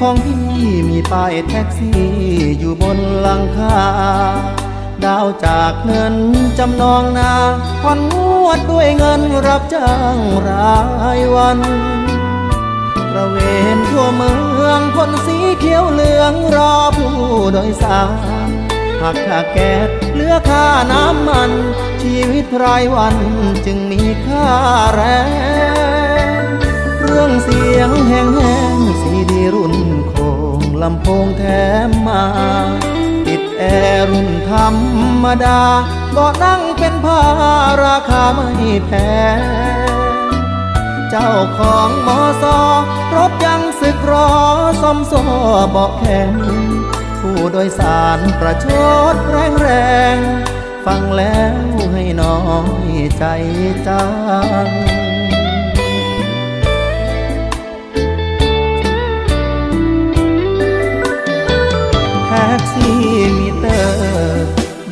ของพี่มีป้ายแท็กซี่อยู่บนหลังคา ดาวจากเงินจำนองนาผ่อนงวดด้วยเงินรับจ้างรายวันตระเวนทั่วเมืองคนสีเขียวเหลืองรอผู้โดยสารหักค่าแก๊สเหลือค่าน้ำมัน ชีวิตรายวันจึงมีค่าแรง ลำโพงแถมมา ติดแอร์รุ่นธรรมดาเบาะนั่งเป็นผ้าราคาไม่แพงเจ้าของมอซอรถยังสึกรอซ่อมโซ่เบาะแข็งผู้โดยสารประชดแรงแรงๆฟังแล้วให้น้อยใจจัง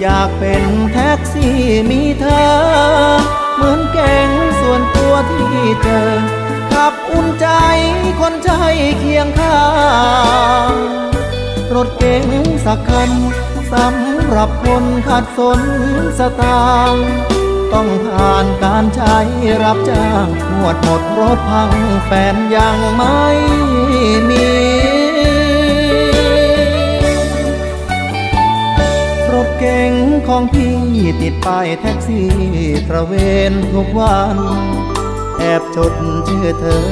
อยากเป็นแท็กซี่มีเธอ เหมือนแก่งส่วนตัวที่เจอ ขับอุ่นใจคนใจเคียงข้างรถเก๋งสักคันสำหรับคนขาดสนสตางต้องผ่านการใช้รับจ้างหวดหมดรถพังแฟนยังไม่มี ของพี่ติดป้ายแท็กซี่ตระเวนทุกวัน แอบจดชื่อเธอ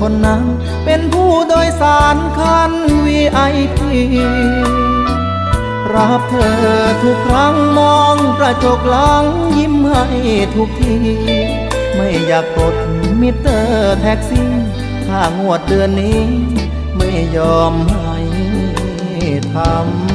คนนั้น เป็นผู้โดยสารคัน VIP รับเธอทุกครั้งมองกระจกหลังยิ้มให้ทุกที ไม่อยากกดมิเตอร์แท็กซี่ถ้างวดเดือนนี้ ไม่ยอมให้ทำ